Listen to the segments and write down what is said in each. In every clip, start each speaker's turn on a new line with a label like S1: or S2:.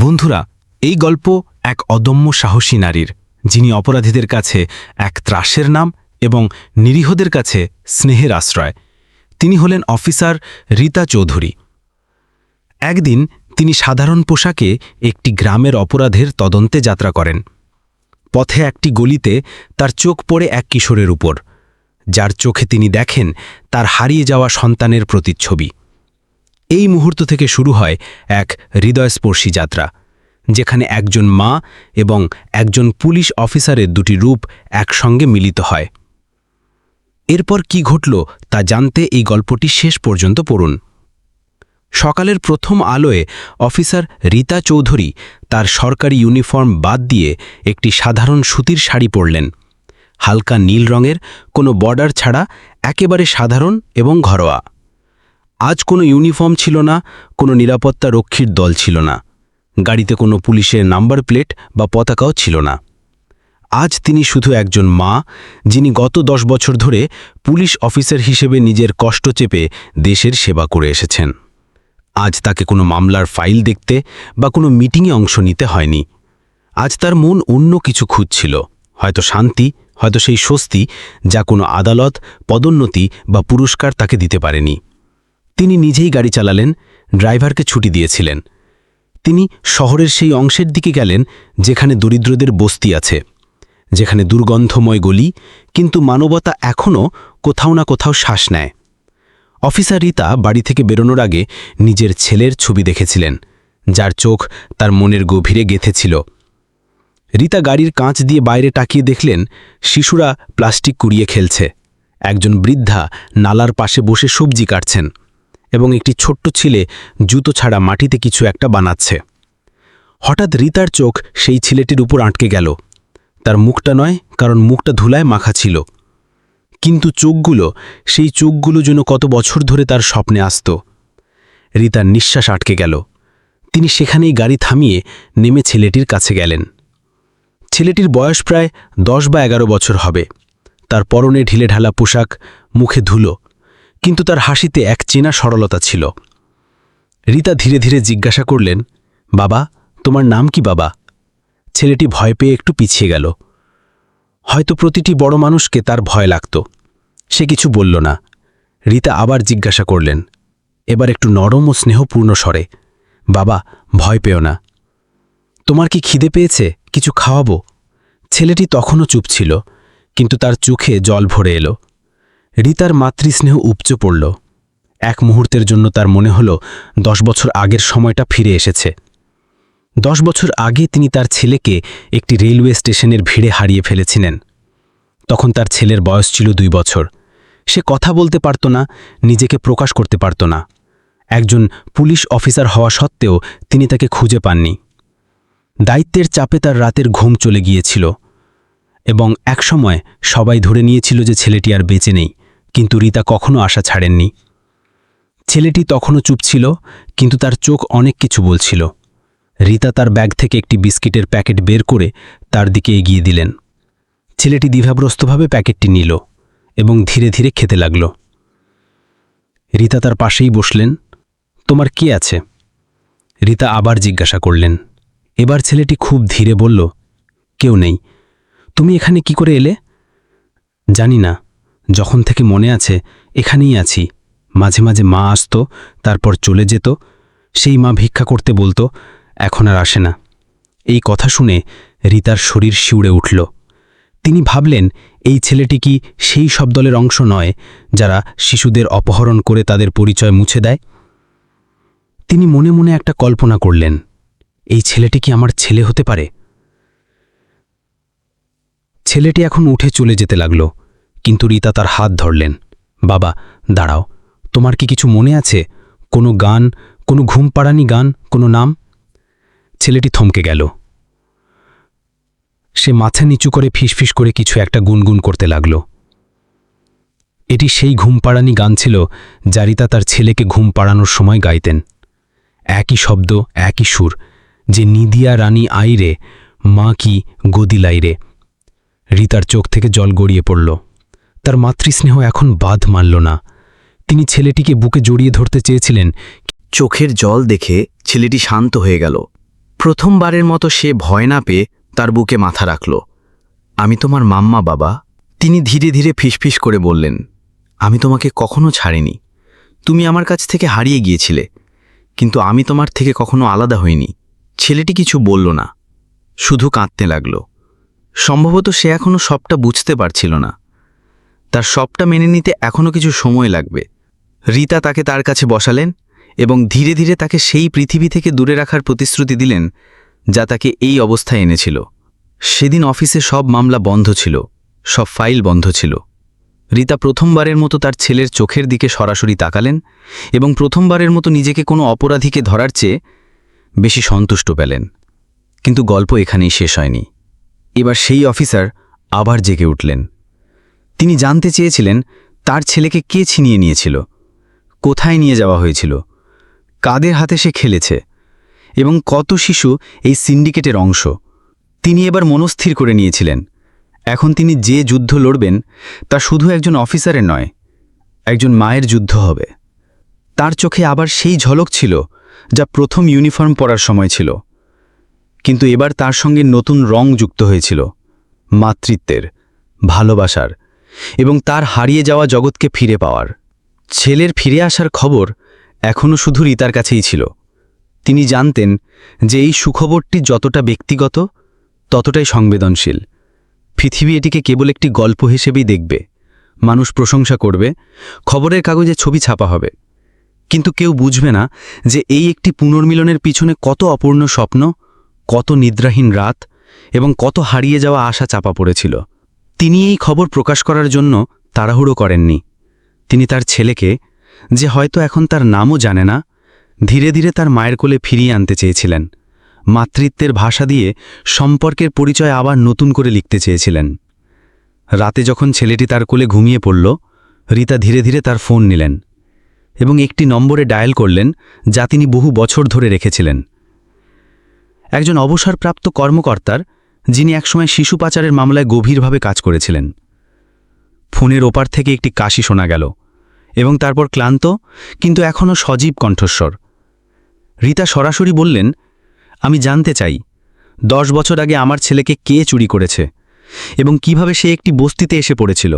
S1: বন্ধুরা, এই গল্প এক অদম্য সাহসী নারীর, যিনি অপরাধীদের কাছে এক ত্রাসের নাম এবং নিরীহদের কাছে স্নেহের আশ্রয়। তিনি হলেন অফিসার রীতা চৌধুরী। একদিন তিনি সাধারণ পোশাকে একটি গ্রামের অপরাধের তদন্তে যাত্রা করেন। পথে একটি গলিতে তার চোখ পড়ে এক কিশোরের উপর। যার চোখে তিনি দেখেন তার হারিয়ে যাওয়া সন্তানের প্রতিচ্ছবি। এই মুহূর্ত থেকে শুরু হয় এক হৃদয়স্পর্শী যাত্রা, যেখানে একজন মা এবং একজন পুলিশ অফিসারের দুটি রূপ একসঙ্গে মিলিত হয়। এরপর কি ঘটল তা জানতে এই গল্পটি শেষ পর্যন্ত পড়ুন। সকালের প্রথম আলোয় অফিসার রীতা চৌধুরী তার সরকারি ইউনিফর্ম বাদ দিয়ে একটি সাধারণ সুতির শাড়ি পরলেন। হালকা নীল রঙের, কোনো বর্ডার ছাড়া, একেবারে সাধারণ এবং ঘরোয়া। আজ কোনো ইউনিফর্ম ছিল না, কোনো নিরাপত্তা রক্ষীর দল ছিল না। গাড়িতে কোনো পুলিশের নাম্বার প্লেট বা পতাকাও ছিল না। আজ তিনি শুধু একজন মা, যিনি গত দশ বছর ধরে পুলিশ অফিসার হিসেবে নিজের কষ্ট চেপে দেশের সেবা করে এসেছেন। আজ তাকে কোনো মামলার ফাইল দেখতে বা কোনো মিটিংয়ে অংশ নিতে হয়নি। আজ তার মন অন্য কিছু খুঁজছিল, হয়তো শান্তি, হয়তো সেই স্বস্তি, যা কোনো আদালত, পদোন্নতি বা পুরস্কার তাকে দিতে পারেনি। তিনি নিজেই গাড়ি চালালেন, ড্রাইভারকে ছুটি দিয়েছিলেন। তিনি শহরের সেই অংশের দিকে গেলেন, যেখানে দরিদ্রদের বস্তি আছে, যেখানে দুর্গন্ধময় গলি, কিন্তু মানবতা এখনও কোথাও না কোথাও শ্বাস নেয়। অফিসার রীতা বাড়ি থেকে বেরোনোর আগে নিজের ছেলের ছবি দেখেছিলেন, যার চোখ তার মনের গভীরে গেথেছিল। রীতা গাড়ির কাঁচ দিয়ে বাইরে টাকিয়ে দেখলেন, শিশুরা প্লাস্টিক কুড়িয়ে খেলছে, একজন বৃদ্ধা নালার পাশে বসে সবজি কাটছেন। এবং একটি ছোট্ট ছেলে জুতো ছাড়া মাটিতে কিছু একটা বানাচ্ছে। হঠাৎ রিতার চোখ সেই ছেলেটির উপর আটকে গেল। তার মুখটা নয়, কারণ মুখটা ধুলায় মাখা ছিল। কিন্তু চোখগুলো, সেই চোখগুলো যেন কত বছর ধরে তার স্বপ্নে আসত। রীতার নিঃশ্বাস আটকে গেল। তিনি সেখানেই গাড়ি থামিয়ে নেমে ছেলেটির কাছে গেলেন। ছেলেটির বয়স প্রায় দশ বা এগারো বছর হবে। তার পরনে ঢিলেঢালা পোশাক, মুখে ধুলো। কিন্তু তার হাসিতে এক চেনা সরলতা ছিল। রীতা ধীরে ধীরে জিজ্ঞাসা করলেন, বাবা, তোমার নাম কি বাবা? ছেলেটি ভয় পেয়ে একটু পিছিয়ে গেল। হয়তো প্রতিটি বড় মানুষকে তার ভয় লাগত। সে কিছু বলল না। রীতা আবার জিজ্ঞাসা করলেন, এবার একটু নরম ও স্নেহপূর্ণ স্বরে। বাবা, ভয় পেও না। তোমার কি খিদে পেয়েছে? কিছু খাওয়াবো? ছেলেটি তখনও চুপ ছিল, কিন্তু তার চোখে জল ভরে এলো। রীতার মাতৃস্নেহ উপচে পড়ল। এক মুহূর্তের জন্য তার মনে হল, দশ বছর আগের সময়টা ফিরে এসেছে। দশ বছর আগে তিনি তার ছেলেকে একটি রেলওয়ে স্টেশনের ভিড়ে হারিয়ে ফেলেছিলেন। তখন তার ছেলের বয়স ছিল দুই বছর। সে কথা বলতে পারত না, নিজেকে প্রকাশ করতে পারত না। একজন পুলিশ অফিসার হওয়া সত্ত্বেও তিনি তাকে খুঁজে পাননি। দায়িত্বের চাপে তার রাতের ঘুম চলে গিয়েছিল এবং একসময় সবাই ধরে নিয়েছিল যে ছেলেটি আর বেঁচে নেই। কিন্তু রীতা কখনো আশা ছাড়েননি। ছেলেটি তখনও চুপ ছিল, কিন্তু তার চোখ অনেক কিছু বলছিল। রীতা তার ব্যাগ থেকে একটি বিস্কিটের প্যাকেট বের করে তার দিকে এগিয়ে দিলেন। ছেলেটি দ্বিধাগ্রস্তভাবে প্যাকেটটি নিল এবং ধীরে ধীরে খেতে লাগল। রীতা তার পাশেই বসলেন, তোমার কি আছে? রীতা আবার জিজ্ঞাসা করলেন। এবার ছেলেটি খুব ধীরে বলল, কেউ নেই। তুমি এখানে কি করে এলে? জানি না। যখন থেকে মনে আছে, এখানেই আছি। মাঝে মাঝে মা আসত, তারপর চলে যেত। সেই মা ভিক্ষা করতে বলতো, এখন আর আসে না। এই কথা শুনে রিতার শরীর শিউড়ে উঠল। তিনি ভাবলেন, এই ছেলেটি কি সেই সব দলের অংশ নয়, যারা শিশুদের অপহরণ করে তাদের পরিচয় মুছে দেয়? তিনি মনে মনে একটা কল্পনা করলেন, এই ছেলেটি কি আমার ছেলে হতে পারে? ছেলেটি এখন উঠে চলে যেতে লাগল। কিন্তু রীতা তার হাত ধরলেন। বাবা, দাঁড়াও, তোমার কি কিছু মনে আছে? কোনো গান, কোনো ঘুম পাড়ানি গান, কোনো নাম? ছেলেটি থমকে গেল। সে মাথা নিচু করে ফিসফিস করে কিছু একটা গুনগুন করতে লাগল। এটি সেই ঘুম পাড়ানি গান ছিল যা রীতা তার ছেলেকে ঘুম পাড়ানোর সময় গাইতেন। একই শব্দ, একই সুর, যে নিদিয়া রানী আইরে, মা কি গদিলাইরে। রীতার চোখ থেকে জল গড়িয়ে পড়ল। তার মাতৃস্নেহ এখন বাদ মানল না। তিনি ছেলেটিকে বুকে জড়িয়ে ধরতে চেয়েছিলেন।
S2: চোখের জল দেখে ছেলেটি শান্ত হয়ে গেল। প্রথমবারের মতো সে ভয় না পেয়ে তার বুকে মাথা রাখল। আমি তোমার মাম্মা, বাবা। তিনি ধীরে ধীরে ফিসফিস করে বললেন, আমি তোমাকে কখনো ছাড়িনি। তুমি আমার কাছ থেকে হারিয়ে গিয়েছিলে, কিন্তু আমি তোমার থেকে কখনো আলাদা হইনি। ছেলেটি কিছু বলল না, শুধু কাঁদতে লাগল। সম্ভবত সে এখনও সবটা বুঝতে পারছিল না। তার সবটা মেনে নিতে এখনও কিছু সময় লাগবে। রীতা তাকে তার কাছে বসালেন এবং ধীরে ধীরে তাকে সেই পৃথিবী থেকে দূরে রাখার প্রতিশ্রুতি দিলেন, যা তাকে এই অবস্থায় এনেছিল। সেদিন অফিসে সব মামলা বন্ধ ছিল, সব ফাইল বন্ধ ছিল। রীতা প্রথমবারের মতো তার ছেলের চোখের দিকে সরাসরি তাকালেন এবং প্রথমবারের মতো নিজেকে কোনো অপরাধীকে ধরার চেয়ে বেশি সন্তুষ্ট পেলেন। কিন্তু গল্প এখানেই শেষ হয়নি। এবার সেই অফিসার আবার জেগে উঠলেন। তিনি জানতে চেয়েছিলেন তার ছেলেকে কে ছিনিয়ে নিয়েছিল, কোথায় নিয়ে যাওয়া হয়েছিল, কাদের হাতে সে খেলেছে এবং কত শিশু এই সিন্ডিকেটের অংশ। তিনি এবার মনস্থির করে নিয়েছিলেন। এখন তিনি যে যুদ্ধ লড়বেন তা শুধু একজন অফিসারের নয়, একজন মায়ের যুদ্ধ হবে। তার চোখে আবার সেই ঝলক ছিল যা প্রথম ইউনিফর্ম পরার সময় ছিল। কিন্তু এবার তার সঙ্গে নতুন রং যুক্ত হয়েছিল, মাতৃত্বের, ভালোবাসার। এবং তার হারিয়ে যাওয়া জগৎকে ফিরে পাওয়ার। ছেলের ফিরে আসার খবর এখনও শুধু রিতার কাছেই ছিল। তিনি জানতেন যে এই সুখবরটি যতটা ব্যক্তিগত, ততটাই সংবেদনশীল। পৃথিবী এটিকে কেবল একটি গল্প হিসেবেই দেখবে। মানুষ প্রশংসা করবে, খবরের কাগজে ছবি ছাপা হবে। কিন্তু কেউ বুঝবে না যে এই একটি পুনর্মিলনের পিছনে কত অপূর্ণ স্বপ্ন, কত নিদ্রাহীন রাত এবং কত হারিয়ে যাওয়া আশা চাপা পড়েছিল। তিনি এই খবর প্রকাশ করার জন্য তাড়াহুড়ো করেননি। তিনি তার ছেলেকে, যে হয়তো এখন তার নামও জানে না, ধীরে ধীরে তার মায়ের কোলে ফিরিয়ে আনতে চেয়েছিলেন। মাতৃত্বের ভাষা দিয়ে সম্পর্কের পরিচয় আবার নতুন করে লিখতে চেয়েছিলেন। রাতে যখন ছেলেটি তার কোলে ঘুমিয়ে পড়ল, রীতা ধীরে ধীরে তার ফোন নিলেন এবং একটি নম্বরে ডায়াল করলেন যা তিনি বহু বছর ধরে রেখেছিলেন। একজন অবসরপ্রাপ্ত কর্মকর্তার যিনি একসময় শিশু পাচারের মামলায় গভীরভাবে কাজ করেছিলেন। ফোনের ওপার থেকে একটি কাশি শোনা গেল এবং তারপর ক্লান্ত, কিন্তু এখনও সজীব কণ্ঠস্বর। রীতা সরাসরি বললেন, আমি জানতে চাই, দশ বছর আগে আমার ছেলেকে কে চুরি করেছে এবং কীভাবে সে একটি বস্তিতে এসে পড়েছিল?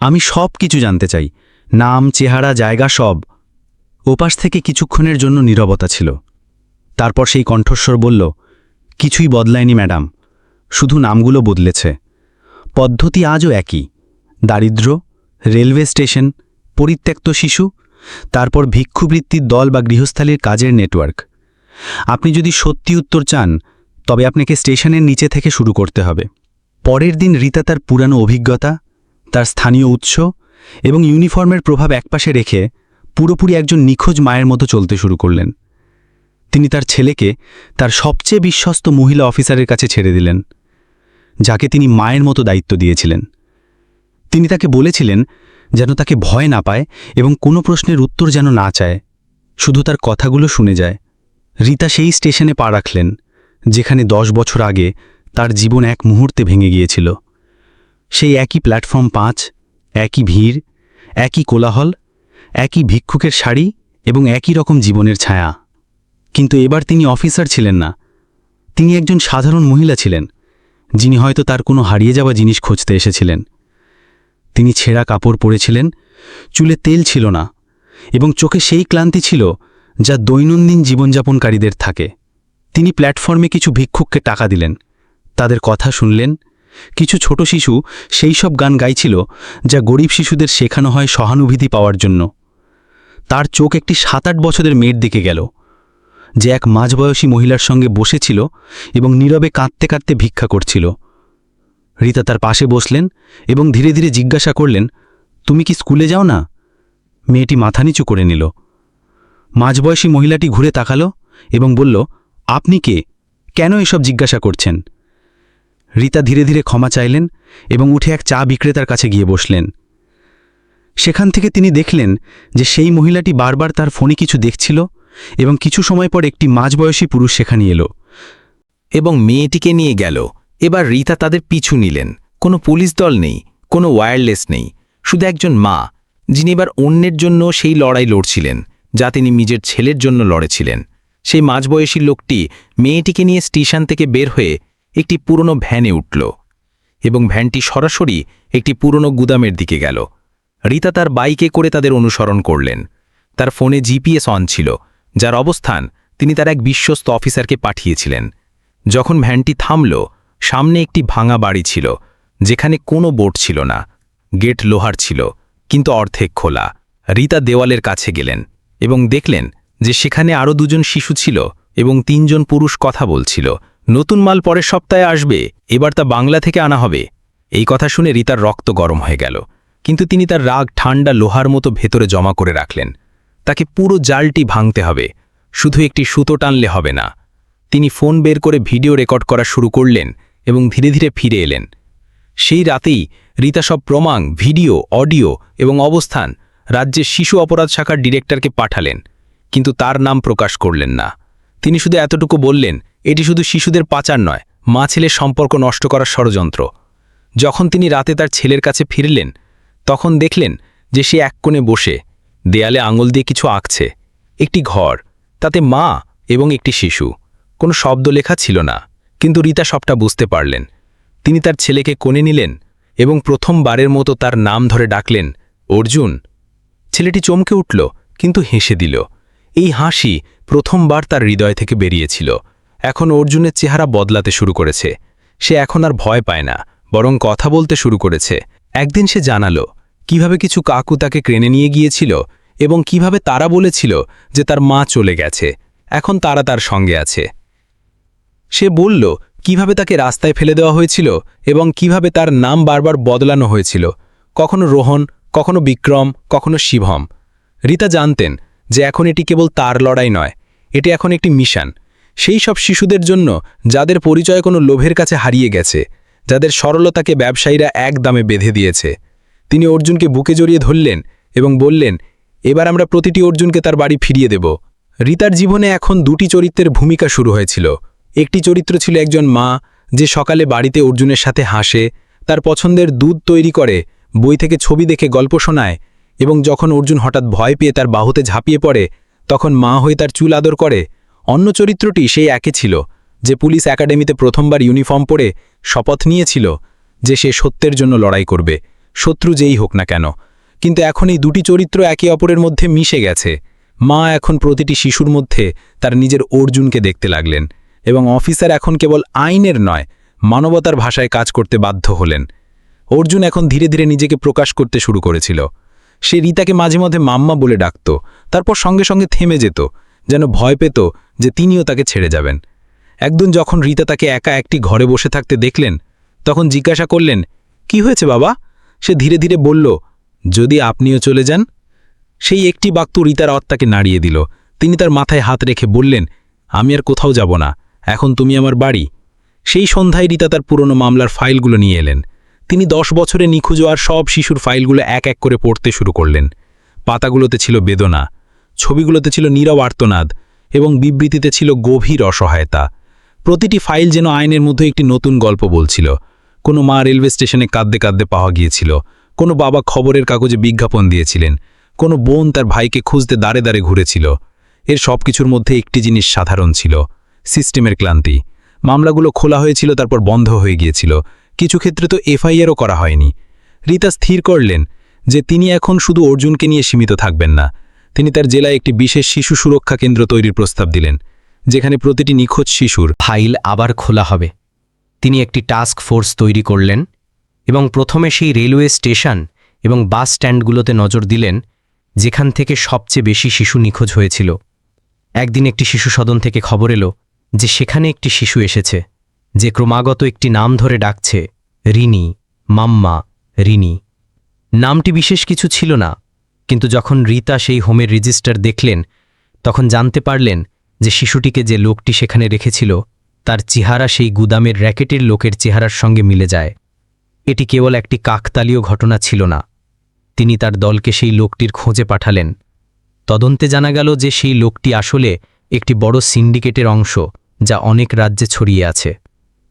S2: আমি সব কিছু জানতে চাই, নাম, চেহারা, জায়গা সব। ওপাশ থেকে কিছুক্ষণের জন্য নীরবতা ছিল। তারপর সেই কণ্ঠস্বর বলল, কিছুই বদলায়নি, ম্যাডাম। শুধু নামগুলো বদলেছে। পদ্ধতি আজও একই। দারিদ্র, রেলওয়ে স্টেশন, পরিত্যক্ত শিশু, তারপর ভিক্ষুবৃত্তির দল বা গৃহস্থালীর কাজের নেটওয়ার্ক। আপনি যদি সত্যি উত্তর চান, তবে আপনাকে স্টেশনের নিচে থেকে শুরু করতে হবে। পরের দিন রীতা তার পুরানো অভিজ্ঞতা, তার স্থানীয় উৎস এবং ইউনিফর্মের প্রভাব একপাশে রেখে পুরোপুরি একজন নিখোঁজ মায়ের মতো চলতে শুরু করলেন। তিনি তার ছেলেকে তার সবচেয়ে বিশ্বস্ত মহিলা অফিসারের কাছে ছেড়ে দিলেন। যাকে তিনি মায়ের মতো দায়িত্ব দিয়েছিলেন। তিনি তাকে বলেছিলেন যেন তাকে ভয় না পায় এবং কোনো প্রশ্নের উত্তর যেন না চায়, শুধু তার কথাগুলো শুনে যায়। রীতা সেই স্টেশনে পা রাখলেন, যেখানে দশ বছর আগে তার জীবন এক মুহূর্তে ভেঙে গিয়েছিল। সেই একই প্ল্যাটফর্ম পাঁচ, একই ভিড়, একই কোলাহল, একই ভিক্ষুকের শাড়ি এবং একই রকম জীবনের ছায়া। কিন্তু এবার তিনি অফিসার ছিলেন না। তিনি একজন সাধারণ মহিলা ছিলেন। যিনি হয়তো তার কোনো হারিয়ে যাওয়া জিনিস খুঁজতে এসেছিলেন। তিনি ছেঁড়া কাপড় পরেছিলেন, চুলে তেল ছিল না, এবং চোখে সেই ক্লান্তি ছিল যা দৈনন্দিন জীবনযাপনকারীদের থাকে। তিনি প্ল্যাটফর্মে কিছু ভিক্ষুককে টাকা দিলেন, তাদের কথা শুনলেন, কিছু ছোট শিশু সেই সব গান গাইছিল যা গরিব শিশুদের শেখানো হয় সহানুভূতি পাওয়ার জন্য। তার চোখ একটি সাত আট বছরের মেয়ের দিকে গেল। যে এক মাঝবয়সী মহিলার সঙ্গে বসেছিল এবং নীরবে কাঁদতে কাঁদতে ভিক্ষা করছিল। রীতা তার পাশে বসলেন এবং ধীরে ধীরে জিজ্ঞাসা করলেন, তুমি কি স্কুলে যাও না? মেয়েটি মাথা নিচু করে নিল। মাঝবয়সী মহিলাটি ঘুরে তাকালো এবং বলল, আপনি কে? কেন এসব জিজ্ঞাসা করছেন? রীতা ধীরে ধীরে ক্ষমা চাইলেন এবং উঠে এক চা বিক্রেতার কাছে গিয়ে বসলেন। সেখান থেকে তিনি দেখলেন যে সেই মহিলাটি বারবার তার ফোনে কিছু দেখছিল এবং কিছু সময় পর একটি মাঝবয়সী পুরুষ সেখানে এলো
S3: এবং মেয়েটিকে নিয়ে গেল। এবার রীতা তাদের পিছু নিলেন। কোনো পুলিশ দল নেই, কোনো ওয়্যারলেস নেই, শুধু একজন মা, যিনি এবার অন্যের জন্য সেই লড়াই লড়ছিলেন, যা তিনি নিজের ছেলের জন্য লড়েছিলেন। সেই মাঝবয়সী লোকটি মেয়েটিকে নিয়ে স্টেশন থেকে বের হয়ে একটি পুরনো ভ্যানে উঠল এবং ভ্যানটি সরাসরি একটি পুরনো গুদামের দিকে গেল। রীতা তার বাইকে করে তাদের অনুসরণ করলেন। তার ফোনে জিপিএস অন ছিল। যার অবস্থান তিনি তার এক বিশ্বস্ত অফিসারকে পাঠিয়েছিলেন। যখন ভ্যানটি থামল, সামনে একটি ভাঙা বাড়ি ছিল, যেখানে কোনো বোট ছিল না। গেট লোহার ছিল, কিন্তু অর্ধেক খোলা। রীতা দেওয়ালের কাছে গেলেন এবং দেখলেন যে সেখানে আরও দুজন শিশু ছিল এবং তিনজন পুরুষ কথা বলছিল। নতুন মাল পরের সপ্তাহে আসবে, এবার তা বাংলা থেকে আনা হবে। এই কথা শুনে রীতার রক্ত গরম হয়ে গেল, কিন্তু তিনি তার রাগ ঠান্ডা লোহার মতো ভেতরে জমা করে রাখলেন। তাকে পুরো জালটি ভাঙতে হবে, শুধু একটি সুতো টানলে হবে না। তিনি ফোন বের করে ভিডিও রেকর্ড করা শুরু করলেন এবং ধীরে ধীরে ফিরে এলেন। সেই রাতেই রীতা সব প্রমাণ, ভিডিও, অডিও এবং অবস্থান রাজ্যের শিশু অপরাধ শাখার ডিরেক্টরকে পাঠালেন, কিন্তু তার নাম প্রকাশ করলেন না। তিনি শুধু এতটুকু বললেন, এটি শুধু শিশুদের পাচার নয় মা ছেলের সম্পর্ক নষ্ট করার ষড়যন্ত্র। যখন তিনি রাতে তার ছেলের কাছে ফিরলেন, তখন দেখলেন যে সে এক কোণে বসে দেয়ালে আঙুল দিয়ে কিছু আঁকছে। একটি ঘর, তাতে মা এবং একটি শিশু। কোনো শব্দ লেখা ছিল না, কিন্তু রীতা সবটা বুঝতে পারলেন। তিনি তার ছেলেকে কোণে নিলেন এবং প্রথমবারের মতো তার নাম ধরে ডাকলেন, অর্জুন। ছেলেটি চমকে উঠল, কিন্তু হেসে দিল। এই হাসি প্রথমবার তার হৃদয় থেকে বেরিয়েছিল। এখন অর্জুনের চেহারা বদলাতে শুরু করেছে। সে এখন আর ভয় পায় না, বরং কথা বলতে শুরু করেছে। একদিন সে জানালো কীভাবে কিছু কাকু তাকে ক্রেনে নিয়ে গিয়েছিল এবং কীভাবে তারা বলেছিল যে তার মা চলে গেছে। এখন তারা তার সঙ্গে আছে। সে বলল, কীভাবে তাকে রাস্তায় ফেলে দেওয়া হয়েছিল এবং কীভাবে তার নাম বারবার বদলানো হয়েছিল? কখনো রোহন, কখনো বিক্রম, কখনো শিভম। রীতা জানতেন যে এখন এটি কেবল তার লড়াই নয়, এটি এখন একটি মিশন। সেই সব শিশুদের জন্য যাদের পরিচয় কোনো লোভের কাছে হারিয়ে গেছে, যাদের সরলতাকে ব্যবসায়ীরা এক দামে বেঁধে দিয়েছে তিনি অর্জুনকে বুকে জড়িয়ে ধরলেন এবং বললেন, এবার আমরা প্রতিটি অর্জুনকে তার বাড়ি ফিরিয়ে দেব। রীতার জীবনে এখন দুটি চরিত্রের ভূমিকা শুরু হয়েছিল। একটি চরিত্র ছিল একজন মা, যে সকালে বাড়িতে অর্জুনের সাথে হাসে, তার পছন্দের দুধ তৈরি করে, বই থেকে ছবি দেখে গল্প শোনায়, এবং যখন অর্জুন হঠাৎ ভয় পেয়ে তার বাহুতে ঝাঁপিয়ে পড়ে, তখন মা হয়ে তার চুল আদর করে। অন্য চরিত্রটি সেই একে ছিল, যে পুলিশ একাডেমিতে প্রথমবার ইউনিফর্ম পরে শপথ নিয়েছিল, যে সে সত্যের জন্য লড়াই করবে। শত্রু যেই হোক না কেন। কিন্তু এখন এই দুটি চরিত্র একে অপরের মধ্যে মিশে গেছে। মা এখন প্রতিটি শিশুর মধ্যে তার নিজের অর্জুনকে দেখতে লাগলেন এবং অফিসার এখন কেবল আইনের নয়, মানবতার ভাষায় কাজ করতে বাধ্য হলেন। অর্জুন এখন ধীরে ধীরে নিজেকে প্রকাশ করতে শুরু করেছিল। সে রীতাকে মাঝে মধ্যে মাম্মা বলে ডাকত, তারপর সঙ্গে সঙ্গে থেমে যেত, যেন ভয় পেত যে তিনিও তাকে ছেড়ে যাবেন। একদিন যখন রীতা তাকে একা একটি ঘরে বসে থাকতে দেখলেন, তখন জিজ্ঞাসা করলেন, কি হয়েছে বাবা? সে ধীরে ধীরে বলল, যদি আপনিও চলে যান? সেই একটি বাক্য রীতার আত্মাকে নাড়িয়ে দিল। তিনি তার মাথায় হাত রেখে বললেন, আমি আর কোথাও যাব না। এখন তুমি আমার বাড়ি। সেই সন্ধ্যায় রীতা তার পুরনো মামলার ফাইলগুলো নিয়ে এলেন। তিনি দশ বছরে নিখোঁজ আর সব শিশুর ফাইলগুলো এক এক করে পড়তে শুরু করলেন। পাতাগুলোতে ছিল বেদনা, ছবিগুলোতে ছিল নীরব আর্তনাদ এবং বিবৃতিতে ছিল গভীর অসহায়তা। প্রতিটি ফাইল যেন আইনের মধ্যে একটি নতুন গল্প বলছিল। কোনো মা রেলওয়ে স্টেশনে কাঁদতে কাঁদতে পাওয়া গিয়েছিল। কোনো বাবা খবরের কাগজে বিজ্ঞাপন দিয়েছিলেন। কোনো বোন তার ভাইকে খুঁজতে দাঁড়ে দাঁড়ে ঘুরেছিল। এর সব কিছুর মধ্যে একটি জিনিস সাধারণ ছিল, সিস্টেমের ক্লান্তি। মামলাগুলো খোলা হয়েছিল, তারপর বন্ধ হয়ে গিয়েছিল। কিছু ক্ষেত্রে তো এফআইআরও করা হয়নি। রীতা স্থির করলেন যে তিনি এখন শুধু অর্জুনকে নিয়ে সীমিত থাকবেন না। তিনি তার জেলায় একটি বিশেষ শিশু সুরক্ষা কেন্দ্র তৈরির প্রস্তাব দিলেন, যেখানে প্রতিটি নিখোঁজ শিশুর
S4: ফাইল আবার খোলা হবে। তিনি একটি টাস্ক ফোর্স তৈরি করলেন এবং প্রথমে সেই রেলওয়ে স্টেশন এবং বাস স্ট্যান্ডগুলোতে নজর দিলেন, যেখান থেকে সবচেয়ে বেশি শিশু নিখোঁজ হয়েছিল। একদিন একটি শিশু সদন থেকে খবর এলো যে সেখানে একটি শিশু এসেছে, যে ক্রমাগত একটি নাম ধরে ডাকছে, রিনি, মাম্মা, রিনি। নামটি বিশেষ কিছু ছিল না, কিন্তু যখন রীতা সেই হোমের রেজিস্টার দেখলেন, তখন জানতে পারলেন যে শিশুটিকে যে লোকটি সেখানে রেখেছিল তার চেহারা সেই গুদামের র্যাকেটের লোকের চেহারার সঙ্গে মিলে যায়। এটি কেবল একটি কাকতালীয় ঘটনা ছিল না। তিনি তার দলকে সেই লোকটির খোঁজে পাঠালেন। তদন্তে জানা গেল যে সেই লোকটি আসলে একটি বড় সিন্ডিকেটের অংশ যা অনেক রাজ্যে ছড়িয়ে আছে।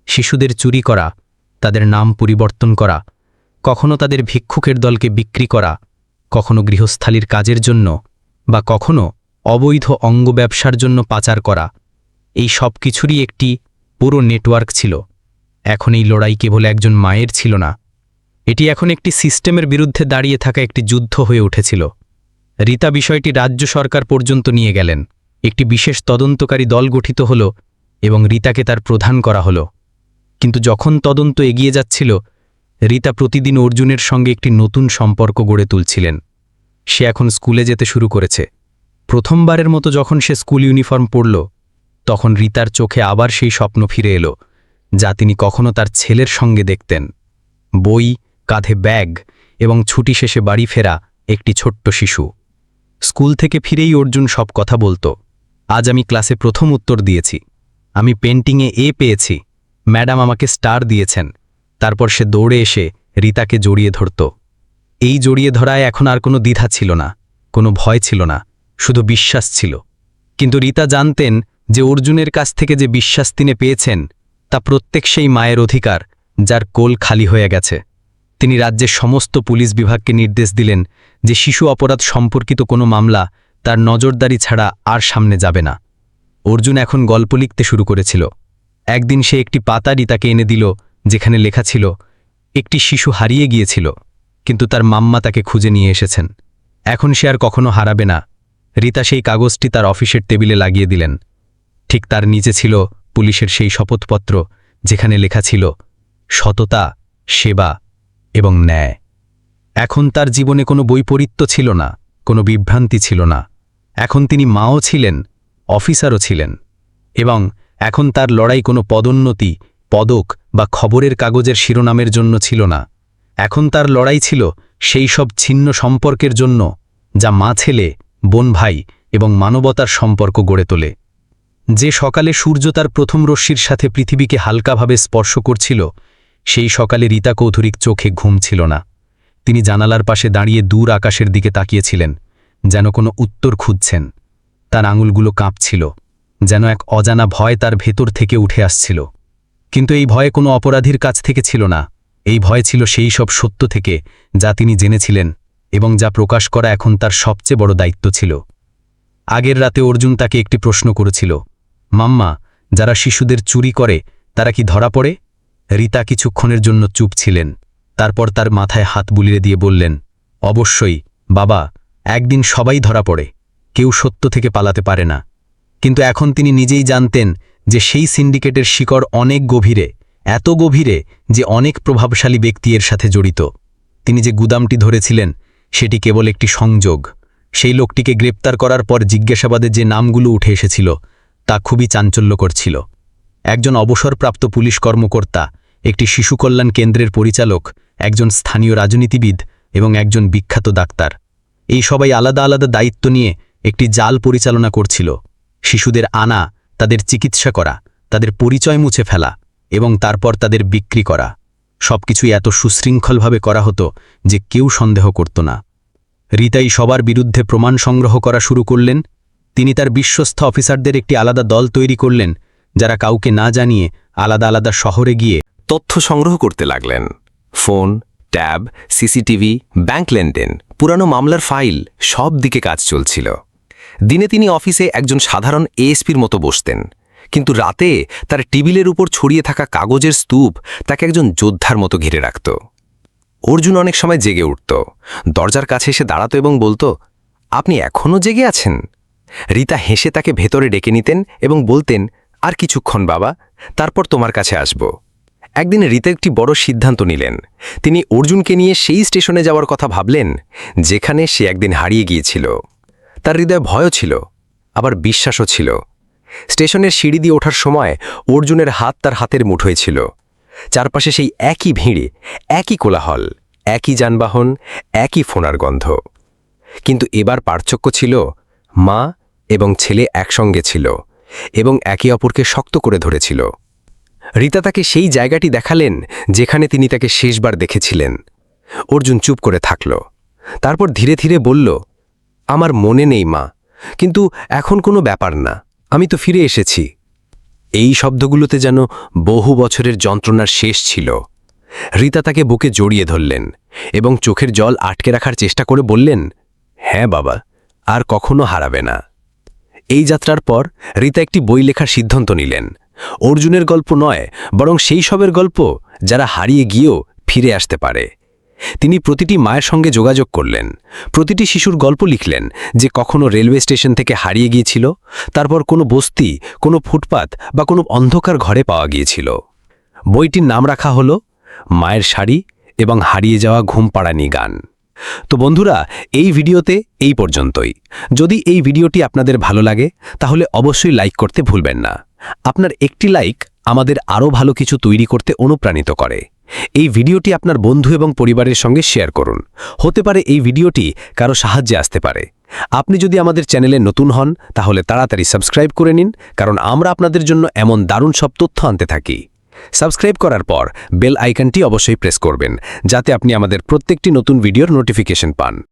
S4: শিশুদের চুরি করা, তাদের নাম পরিবর্তন করা, কখনো তাদের ভিক্ষুকের দলকে বিক্রি করা, কখনো গৃহস্থালির কাজের জন্য বা কখনো অবৈধ অঙ্গ ব্যবসার জন্য পাচার করা এই সব কিছুরই একটি পুরো নেটওয়ার্ক ছিল। এখন এই লড়াই কেবল একজন মায়ের ছিল না। এটি এখন একটি সিস্টেমের বিরুদ্ধে দাঁড়িয়ে থাকা একটি যুদ্ধ হয়ে উঠেছিল। রীতা বিষয়টি রাজ্য সরকার পর্যন্ত নিয়ে গেলেন। একটি বিশেষ তদন্তকারী দল গঠিত হল এবং রীতাকে তার প্রধান করা হল। কিন্তু যখন তদন্ত এগিয়ে যাচ্ছিল, রীতা প্রতিদিন অর্জুনের সঙ্গে একটি নতুন সম্পর্ক গড়ে তুলছিলেন। সে এখন স্কুলে যেতে শুরু করেছে। প্রথমবারের মতো যখন সে স্কুল ইউনিফর্ম পরল তখন রীতার চোখে আবার সেই স্বপ্ন ফিরে এলো, যা তিনি কখনো তার ছেলের সঙ্গে দেখতেন। বই, কাঁধে ব্যাগ এবং ছুটি শেষে বাড়ি ফেরা একটি ছোট্ট শিশু। স্কুল থেকে ফিরেই অর্জুন সব কথা বলতো। আজ আমি ক্লাসে প্রথম উত্তর দিয়েছি। আমি পেন্টিংয়ে এ পেয়েছি। ম্যাডাম আমাকে স্টার দিয়েছেন। তারপর সে দৌড়ে এসে রীতাকে জড়িয়ে ধরত। এই জড়িয়ে ধরায় এখন আর কোনো দ্বিধা ছিল না, কোনো ভয় ছিল না, শুধু বিশ্বাস ছিল। কিন্তু রীতা জানতেন যে অর্জুনের কাছ থেকে যে বিশ্বাস তিনি পেয়েছেন, তা প্রত্যেক সেই মায়ের অধিকার, যার কোল খালি হয়ে গেছে। তিনি রাজ্যের সমস্ত পুলিশ বিভাগকে নির্দেশ দিলেন যে শিশু অপরাধ সম্পর্কিত কোনো মামলা তার নজরদারি ছাড়া আর সামনে যাবে না। অর্জুন এখন গল্প লিখতে শুরু করেছিল। একদিন সে একটি পাতা রীতাকে এনে দিল, যেখানে লেখা ছিল, একটি শিশু হারিয়ে গিয়েছিল, কিন্তু তার মাম্মা তাকে খুঁজে নিয়ে এসেছেন। এখন সে আর কখনো হারাবে না। রীতা সেই কাগজটি তার অফিসের টেবিলে লাগিয়ে দিলেন। ঠিক তার নিচে ছিল পুলিশের সেই শপথপত্র, যেখানে লেখা ছিল, সততা, সেবা এবং ন্যায়। এখন তার জীবনে কোনো বৈপরীত্য ছিল না, কোনো বিভ্রান্তি ছিল না। এখন তিনি মাও ছিলেন, অফিসারও ছিলেন, এবং এখন তার লড়াই কোনো পদোন্নতি, পদক বা খবরের কাগজের শিরোনামের জন্য ছিল না। এখন তার লড়াই ছিল সেই সব ছিন্ন সম্পর্কের জন্য, যা মা ছেলে, বোন ভাই এবং মানবতার সম্পর্ক গড়ে তোলে। যে সকালে সূর্য তার প্রথম রশ্মির সাথে পৃথিবীকে হালকাভাবে স্পর্শ করছিল, সেই সকালে রীতা কৌধুরিক চোখে ঘুম ছিল না। তিনি জানালার পাশে দাঁড়িয়ে দূর আকাশের দিকে তাকিয়েছিলেন, যেন কোনো উত্তর খুঁজছেন। তার আঙুলগুলো কাঁপছিল, যেন এক অজানা ভয় তার ভেতর থেকে উঠে আসছিল। কিন্তু এই ভয়ে কোনো অপরাধীর কাছ থেকে ছিল না, এই ভয় ছিল সেই সব সত্য থেকে, যা তিনি জেনেছিলেন এবং যা প্রকাশ করা এখন তার সবচেয়ে বড় দায়িত্ব ছিল। আগের রাতে অর্জুন তাকে একটি প্রশ্ন করেছিল মাম্মা, যারা শিশুদের চুরি করে, তারা কি ধরা পড়ে? রীতা কিছুক্ষণের জন্য চুপ ছিলেন। তারপর তার মাথায় হাত বুলিয়ে দিয়ে বললেন, অবশ্যই, বাবা, একদিন সবাই ধরা পড়ে। কেউ সত্য থেকে পালাতে পারে না। কিন্তু এখন তিনি নিজেই জানতেন যে সেই সিন্ডিকেটের শিকড় অনেক গভীরে, এত গভীরে যে অনেক প্রভাবশালী ব্যক্তি এর সাথে জড়িত। তিনি যে গুদামটি ধরেছিলেন, সেটি কেবল একটি সংযোগ। সেই লোকটিকে গ্রেপ্তার করার পর জিজ্ঞাসাবাদে যে নামগুলো উঠে এসেছিল তা খুবই চাঞ্চল্যকর ছিল। একজন অবসরপ্রাপ্ত পুলিশ কর্মকর্তা, একটি শিশু কল্যাণ কেন্দ্রের পরিচালক, একজন স্থানীয় রাজনীতিবিদ এবং একজন বিখ্যাত ডাক্তার। এই সবাই আলাদা আলাদা দায়িত্ব নিয়ে একটি জাল পরিচালনা করছিল। শিশুদের আনা, তাদের চিকিৎসা করা, তাদের পরিচয় মুছে ফেলা এবং তারপর তাদের বিক্রি করা। সবকিছুই এত সুশৃঙ্খলভাবে করা হতো যে কেউ সন্দেহ করত না। রীতাই সবার বিরুদ্ধে প্রমাণ সংগ্রহ করা শুরু করলেন তিনি তার বিশ্বস্ত অফিসারদের একটি আলাদা দল তৈরি করলেন, যারা কাউকে না জানিয়ে আলাদা আলাদা শহরে গিয়ে
S5: তথ্য সংগ্রহ করতে লাগলেন। ফোন, ট্যাব, সিসিটিভি, ব্যাংক লেনদেন, পুরানো মামলার ফাইল, সব দিকে কাজ চলছিল। দিনে তিনি অফিসে একজন সাধারণ এএসপির মতো বসতেন, কিন্তু রাতে তার টেবিলের উপর ছড়িয়ে থাকা কাগজের স্তূপ তাকে একজন যোদ্ধার মতো ঘিরে রাখত। অর্জুন অনেক সময় জেগে উঠত। দরজার কাছে এসে দাঁড়াতো এবং বলতো, আপনি এখনও জেগে আছেন? রীতা হেসে তাকে ভেতরে ডেকে নিতেন এবং বলতেন, আর কিছুক্ষণ বাবা, তারপর তোমার কাছে আসব। একদিন রীতা একটি বড় সিদ্ধান্ত নিলেন। তিনি অর্জুনকে নিয়ে সেই স্টেশনে যাওয়ার কথা ভাবলেন, যেখানে সে একদিন হারিয়ে গিয়েছিল। তার হৃদয়ে ভয়ও ছিল, আবার বিশ্বাসও ছিল। স্টেশনের সিঁড়ি দিয়ে ওঠার সময় অর্জুনের হাত তার হাতের মুঠোয় ছিল। চারপাশে সেই একই ভিড়ে, একই কোলাহল, একই যানবাহন, একই ফোনার গন্ধ। কিন্তু এবার পার্থক্য ছিল, মা এবং ছেলে একসঙ্গে ছিল এবং একে অপরকে শক্ত করে ধরেছিল। রীতা তাকে সেই জায়গাটি দেখালেন যেখানে তিনি তাকে শেষবার দেখেছিলেন। অর্জুন চুপ করে থাকল। তারপর ধীরে ধীরে বলল, আমার মনে নেই মা, কিন্তু এখন কোনো ব্যাপার না, আমি তো ফিরে এসেছি। এই শব্দগুলোতে যেন বহু বছরের যন্ত্রণার শেষ ছিল। রীতা তাকে বুকে জড়িয়ে ধরলেন এবং চোখের জল আটকে রাখার চেষ্টা করে বললেন হ্যাঁ বাবা, আর কখনো হারাবে না। এই যাত্রার পর রীতা একটি বই লেখার সিদ্ধান্ত নিলেন। অর্জুনের গল্প নয়, বরং সেই সবের গল্প যারা হারিয়ে গিয়েও ফিরে আসতে পারে। তিনি প্রতিটি মায়ের সঙ্গে যোগাযোগ করলেন। প্রতিটি শিশুর গল্প লিখলেন যে কখনো রেলওয়ে স্টেশন থেকে হারিয়ে গিয়েছিল, তারপর কোনো বস্তি, কোনো ফুটপাত বা কোনো অন্ধকার ঘরে পাওয়া গিয়েছিল। বইটির নাম রাখা হল, মায়ের শাড়ি এবং হারিয়ে যাওয়া ঘুম পাড়ানি গান। তো বন্ধুরা, এই ভিডিওতে এই পর্যন্তই। যদি এই ভিডিওটি আপনাদের ভালো লাগে, তাহলে অবশ্যই লাইক করতে ভুলবেন না। আপনার একটি লাইক আমাদের আরও ভালো কিছু তৈরি করতে অনুপ্রাণিত করে। এই ভিডিওটি আপনার বন্ধু এবং পরিবারের সঙ্গে শেয়ার করুন। হতে পারে এই ভিডিওটি কারও সাহায্যে আসতে পারে। আপনি যদি আমাদের চ্যানেলে নতুন হন, তাহলে তাড়াতাড়ি সাবস্ক্রাইব করে নিন, কারণ আমরা আপনাদের জন্য এমন দারুণ সব তথ্য আনতে থাকি। সাবস্ক্রাইব করার পর বেল আইকনটি অবশ্যই প্রেস করবেন, যাতে আপনি আমাদের প্রত্যেকটি নতুন ভিডিওর নোটিফিকেশন পান।